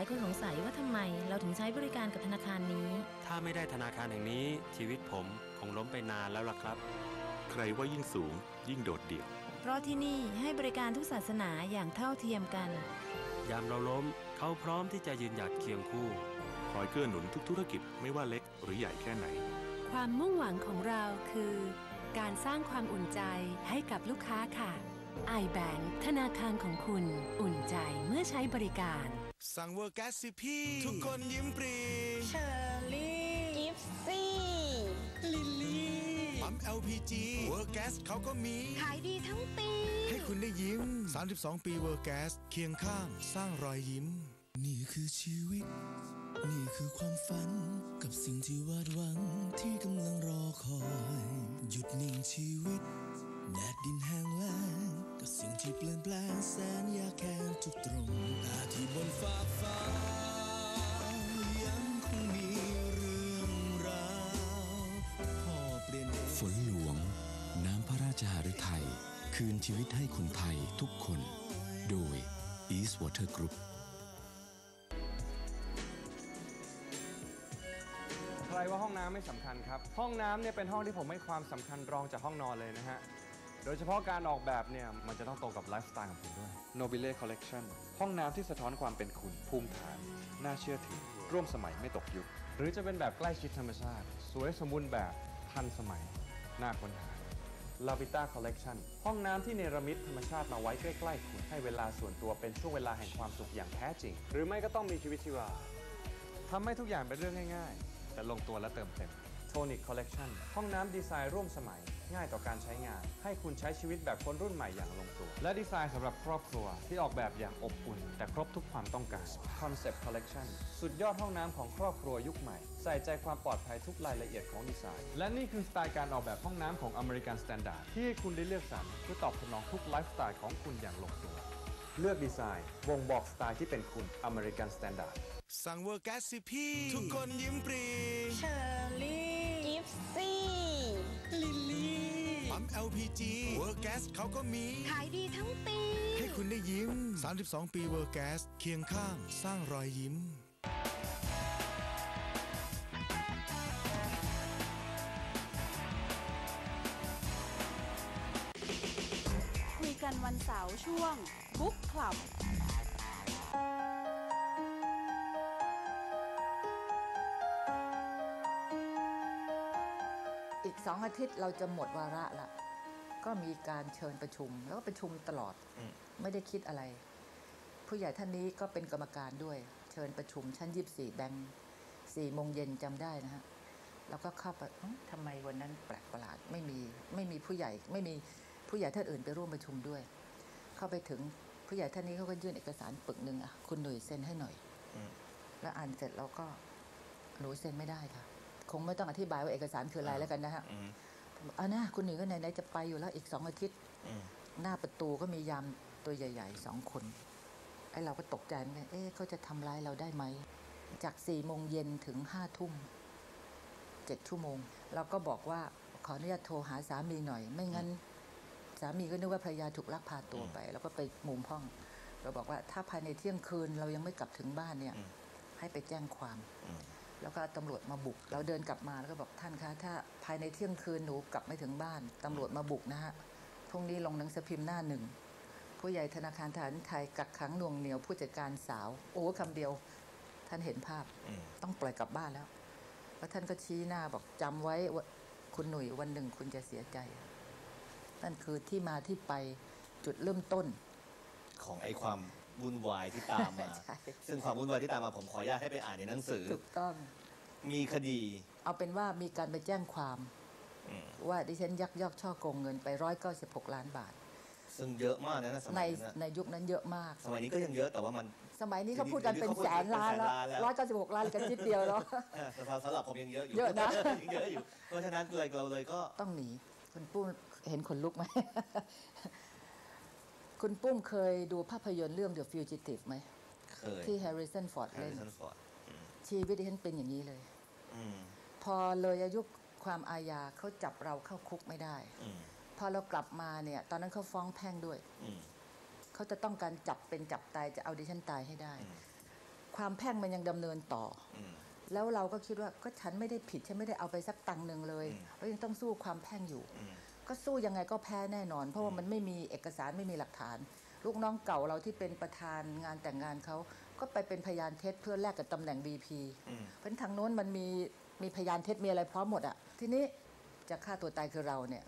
ายคนสงสัยว่าทำไมเราถึงใช้บริการกับธนาคารนี้ ถ้าไม่ได้ธนาคารแห่งนี้ชีวิตผมคงล้มไปนานแล้วล่ะครับ ใครว่ายิ่งสูงยิ่งโดดเดี่ยว เพราะที่นี่ให้บริการทุกศาสนาอย่างเท่าเทียมกัน ยามเราล้มเขาพร้อมที่จะยืนหยัดเคียงคู่ คอยเกื้อหนุนทุกธุรกิจไม่ว่าเล็กหรือใหญ่แค่ไหน ความมุ่งหวังของเราคือ การสร้างความอุ่นใจให้กับลูกค้าค่ะ iBank ธนาคารของคุณ อุ่นใจเมื่อใช้บริการ สั่งเวอร์แก๊สสิพี่ ทุกคนยิ้มปรีเชอร์รี่กิฟซี่ลิลลี่ปั๊ม LPG เวอร์แก๊สเขาก็มี ขายดีทั้งปี ให้คุณได้ยิ้ม 32 ปีเวอร์แก๊สเคียงข้างสร้างรอยยิ้ม นี่คือชีวิต นี่คือความฝัน กับสิ่งที่วาดหวังที่กำลังรอคอย หยุดนิ่งชีวิตแดดดินแห้งแล้ง กับสิ่งที่เปลี่ยนแปลงแสนยากแค้นทุกตรงต่ที่บนฟ้ากฟ้า ยังคงมีเรื่องราวพ่อเปลี่ยนฝนหลวง น้ำพระราชหฤทัย คืนชีวิตให้คนไทยทุกคน โดย East Water Group ใครว่าห้องน้ำไม่สำคัญครับ ห้องน้ำเนี่ยเป็นห้องที่ผมให้ความสำคัญรองจากห้องนอนเลยนะฮะ โดยเฉพาะการออกแบบเนี่ย มันจะต้องตรงกับไลฟ์สไตล์ของคุณด้วย Nobile Collection ห้องน้ำที่สะท้อนความเป็นคุณภูมิฐาน น่าเชื่อถือ ร่วมสมัยไม่ตกยุค หรือจะเป็นแบบใกล้ชิดธรรมชาติ สวยสมบูรณ์แบบทันสมัย น่าค้นหา Lavita Collection ห้องน้ำที่เนรมิตธรรมชาติมาไว้ใกล้ๆคุณให้เวลาส่วนตัวเป็นช่วงเวลาแห่งความสุขอย่างแท้จริง หรือไม่ก็ต้องมีชีวิตชีวาทำให้ทุกอย่างเป็นเรื่องง่าย ๆ แต่ลงตัวและเติมเต็ม Tonic Collection ห้องน้ำดีไซน์ร่วมสมัย ง่ายต่อการใช้งาน ให้คุณใช้ชีวิตแบบคนรุ่นใหม่อย่างลงตัว และดีไซน์สำหรับครอบครัวที่ออกแบบอย่างอบอุ่น แต่ครบทุกความต้องการ Concept Collection สุดยอดห้องน้ำของครอบครัวยุคใหม่ ใส่ใจความปลอดภัยทุกรายละเอียดของดีไซน์ และนี่คือสไตล์การออกแบบห้องน้ำของ American Standard ที่ให้คุณได้เลือกสรรเพื่อตอบสนองทุกไลฟ์สไตล์ของคุณอย่างลงตัวเลือกดีไซน์บ่งบอกสไตล์ที่เป็นคุณ American Standard สั่งเวอร์แก๊สสิพี่ ทุกคนยิ้มปรีเชอร์รี่กิ ฟซี่ลิลลี่ปั๊ม LPG เวอร์แก๊สเขาก็มี ขายดีทั้งปี ให้คุณได้ยิ้ม 32 ปีเวอร์แก๊สเคียงข้างสร้างรอยยิ้มคุยกันวันเสาร์ช่วงบุ๊กคลับ อีกสองอาทิตย์เราจะหมดวาระละ ก็มีการเชิญประชุม แล้วก็ประชุมตลอดไม่ได้คิดอะไร ผู้ใหญ่ท่านนี้ก็เป็นกรรมการด้วย เชิญประชุมชั้นยีิบสี่แบงค์สี่โมงเย็นจำได้นะฮะแล้วก็เข้าไปเอ๊ะทำไมวันนั้นแปลกประหลาดไม่มีไม่มีผู้ใหญ่ไม่มีผู้ใหญ่ท่านอื่นไปร่วมประชุมด้วย เข้าไปถึงผู้ใหญ่ท่านนี้เขาก็ยื่นเอกสารปึกหนึ่งอะคุณหนุ่ยเซ็นให้หน่อยแล้วอ่านเสร็จเราก็หนูเซ็นไม่ได้ค่ะ คงไม่ต้องอธิบายว่าเอกสารคืออะไรแล้วกันนะฮะเอานะคุณหนุ่ยก็ไหนๆจะไปอยู่แล้วอีกสองอาทิตย์หน้าประตูก็มียามตัวใหญ่ๆสองคนไอ้เราก็ตกใจเหมือนกันเอ๊ะเขาจะทำร้ายเราได้ไหม จากสี่โมงเย็นถึงห้าทุ่มเจ็ดชั่วโมง เราก็บอกว่าขออนุญาตโทรหาสามีหน่อย ไม่งั้น สามีก็นึกว่าภรรยาถูกลักพาตัวไป แล้วก็ไปมุมห้อง เราบอกว่าถ้าภายในเที่ยงคืนเรายังไม่กลับถึงบ้านเนี่ย ให้ไปแจ้งความ แล้วก็ตำรวจมาบุก เราเดินกลับมาแล้วก็บอกท่านคะถ้าภายในเที่ยงคืนหนูกลับไม่ถึงบ้านตำรวจมาบุกนะฮะพรุ่งนี้ลงหนังสือพิมพ์หน้าหนึ่งผู้ใหญ่ธนาคารทหารไทยกักขังหน่วงเหนียวผู้จัดการสาว โอ้คำเดียว ท่านเห็นภาพต้องปล่อยกลับบ้านแล้วแล้วท่านก็ชี้หน้าบอกจำไว้ว่าคุณหนุ่ยวันหนึ่งคุณจะเสียใจ นั่นคือที่มาที่ไปจุดเริ่มต้น ของไอ้ความ วุ่นวายที่ตามมา ใช่ ซึ่งความวุ่นวายที่ตามมาผมขออนุญาตให้ไปอ่านในหนังสือ ถูกต้อง มีคดี เอาเป็นว่ามีการไปแจ้งความว่าดิฉันยักยอกช่อโกงเงินไปร้อยเก้าสิบหกล้านบาท ซึ่งเยอะมากนะสในมัยนั้นในนะยุคนั้นเยอะมาก สมัยนี้ก็ยังเยอะแต่ว่ามัน สมัยนี้เขาพูดกันเป็นแสนล้านแล้วเป็นแสนล้านแล้วร้อยเก้าสิบหกล้านกันนิดเดียวแล้ว เออสำหรับสำหรับผมยังเยอะอยู่เยอะนะ ยังเยอะอยู่ เพราะฉะนั้นเลยเราเลยก็ต้องหนีคุณปุ้มเห็นขนลุกไหม คุณปุ้มเคยดูภาพยนตร์เรื่อง The Fugitive ไหม เคยที่ Harrison Ford เล่น Harrison Ford ชีวิตดิฉันเป็นอย่างนี้เลย อืมพอเลยอายุความอาญาเขาจับเราเข้าคุกไม่ได้ อืมพอเรากลับมาเนี่ย ตอนนั้นเขาฟ้องแพ่งด้วย อืม เขาจะต้องการจับเป็นจับตายจะเอาดิฉันตายให้ได้ควความแพ่งมันยังดำเนินต่ออแล้วเราก็คิดว่าก็ฉันไม่ได้ผิดฉันไม่ได้เอาไปสักตังค์หนึ่งเลยแล้วยังต้องสู้ความแพ่งอยู่ ก็สู้ยังไงก็แพ้แน่นอน เพราะว่ามันไม่มีเอกสารไม่มีหลักฐาน ลูกน้องเก่าเราที่เป็นประธานงานแต่งงานเขาก็ไปเป็นพยานเท็จเพื่อแลกกับตำแหน่ง VP เพราะฉะนั้นทางโน้นมันมีมีพยานเท็จมีอะไรพร้อมหมดอะทีนี้จะฆ่าตัวตายคือเราเนี่ย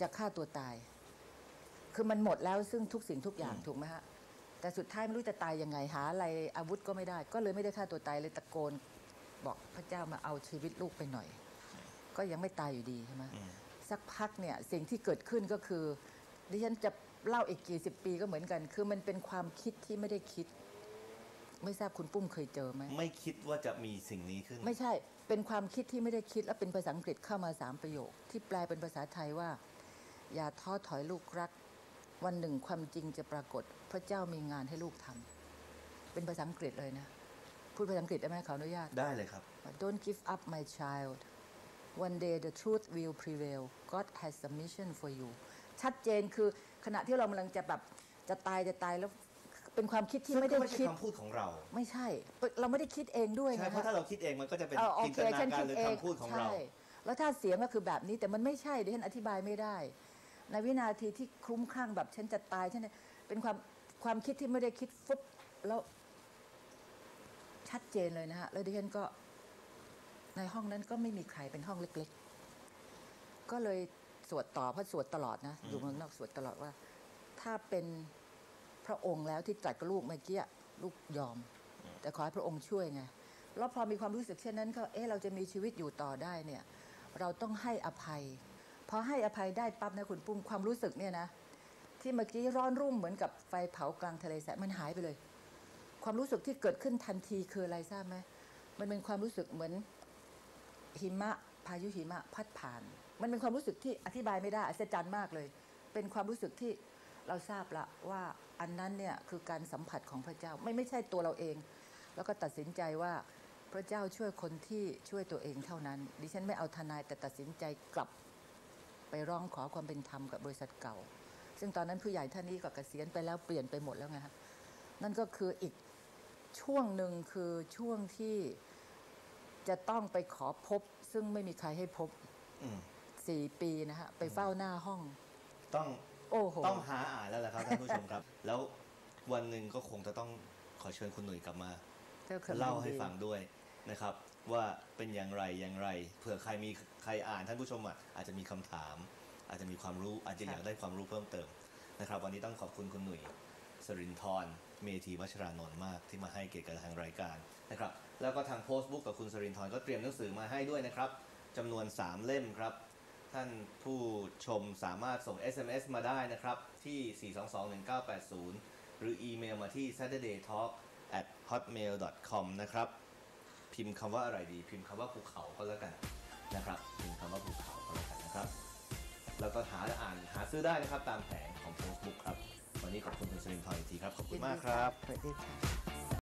จะฆ่าตัวตาย คือมันหมดแล้วซึ่งทุกสิ่งทุกอย่างถูกไหมฮะแต่สุดท้ายไม่รู้จะตายยังไงหาอะไรอาวุธก็ไม่ได้ ก็เลยไม่ได้ฆ่าตัวตายเลยตะโกน บอกพระเจ้ามาเอาชีวิตลูกไปหน่อย ก็ยังไม่ตายอยู่ดีใช่ไหม สักพักเนี่ยสิ่งที่เกิดขึ้นก็คือดิฉันจะเล่าอีกกี่สิบปีก็เหมือนกัน คือมันเป็นความคิดที่ไม่ได้คิด ไม่ทราบคุณปุ้มเคยเจอไหมไม่คิดว่าจะมีสิ่งนี้ขึ้น ไม่ใช่เป็นความคิดที่ไม่ได้คิด และเป็นภาษาอังกฤษเข้ามาสามประโยค ที่แปลเป็นภาษาไทยว่า อย่าท้อถอยลูกรัก วันหนึ่งความจริงจะปรากฏ พระเจ้ามีงานให้ลูกทำเป็นภาษาอังกฤษเลยนะ พูดภาษาอังกฤษได้ไหมขออนุญาตได้เลยครับ Don't give up my child one day the truth will prevail God has a mission for you ชัดเจนคือขณะที่เรากำลังจะแบบจะตายจะตายแล้วเป็นความคิดที่ซึ่งไม่ก็ได้ไม่ใช่คิดคำพูดของเรา ไม่ใช่ เราไม่ได้คิดเองด้วยใช่ไงเพราะคะถ้าเราคิดเองมันก็จะเป็นเออโอจินเคตนาฉันการคิดหรือเองคำพูดของเราใช่แล้วถ้าเสียงก็คือแบบนี้แต่มันไม่ใช่ดิฉันอธิบายไม่ได้ ในวินาทีที่คลุ้มคลั่งแบบฉันจะตายฉันเนี่ยเป็นความความคิดที่ไม่ได้คิดฟุบแล้วชัดเจนเลยนะฮะแล้วดิฉันก็ ในห้องนั้นก็ไม่มีใครเป็นห้องเล็ก ๆ ก็เลยสวดต่อเพราะสวดตลอดนะ อยู่เมืองนอกสวดตลอดว่า ถ้าเป็นพระองค์แล้วที่ตรัสกับลูกเมื่อกี้ลูกยอม แต่ขอให้พระองค์ช่วยไงแล้วพอมีความรู้สึกเช่นนั้นก็เอ๊ะเราจะมีชีวิตอยู่ต่อได้เนี่ย เราต้องให้อภัยพอให้อภัยได้ปั๊บนะคุณปุ้มความรู้สึกเนี่ยนะที่เมื่อกี้ร้อนรุ่มเหมือนกับไฟเผากลางทะเลแสบมันหายไปเลย ความรู้สึกที่เกิดขึ้นทันทีคืออะไรทราบไหมมันเป็นความรู้สึกเหมือน หิมะพายุหิมะพัดผ่าน มันเป็นความรู้สึกที่อธิบายไม่ได้อัศจรรย์มากเลย เป็นความรู้สึกที่เราทราบละว่าอันนั้นเนี่ยคือการสัมผัสของพระเจ้าไม่ไม่ใช่ตัวเราเอง แล้วก็ตัดสินใจว่าพระเจ้าช่วยคนที่ช่วยตัวเองเท่านั้น ดิฉันไม่เอาทนายแต่ตัดสินใจกลับ ไปร้องขอความเป็นธรรมกับบริษัทเก่า ซึ่งตอนนั้นผู้ใหญ่ท่านนี้ก็เกษียณไปแล้วเปลี่ยนไปหมดแล้วไงฮะนั่นก็คืออีกช่วงหนึ่งคือช่วงที่ จะต้องไปขอพบ ซึ่งไม่มีใครให้พบอืมสี่ปีนะฮะไปเฝ้าหน้าห้อง ต้องโอ้โหต้องหาอ่านแล้วแหละครับท่านผู้ชมครับ แล้ววันหนึ่งก็คงจะต้องขอเชิญคุณหนุ่ยกลับมาเจ้าค่ะเล่าให้ฟังด้วยนะครับ ว่าเป็นอย่างไรอย่างไรเผื่อใครมีใครอ่านท่านผู้ชมอะอาจจะมีคำถาม อาจจะมีความรู้อาจจะอยากได้ความรู้เพิ่มเติมนะครับ วันนี้ต้องขอบคุณคุณหนุ่ย สรินทร์เมธีวัชรานนท์มากที่มาให้เกียรติกับทางรายการนะครับ แล้วก็ทางโพสต์บุ๊กกับคุณสรินทร์ก็เตรียมหนังสือมาให้ด้วยนะครับจำนวน 3 เล่มครับ ท่านผู้ชมสามารถส่ง SMS มาได้นะครับ ที่ 4221980 หรืออีเมลมาที่ saturdaytalk at hotmail com นะครับ พิมพ์คำว่าอะไรดี พิมพ์คำว่าภูเขาก็แล้วกันนะครับ พิมพ์คำว่าภูเขาก็แล้วกันนะครับ แล้วก็หาอ่านหาซื้อได้นะครับตามแผงของ Facebook ครับ วันนี้ขอบคุณคุณสรินทร์อีกทีครับ ขอบคุณมากครับ สวัสดีค่ะ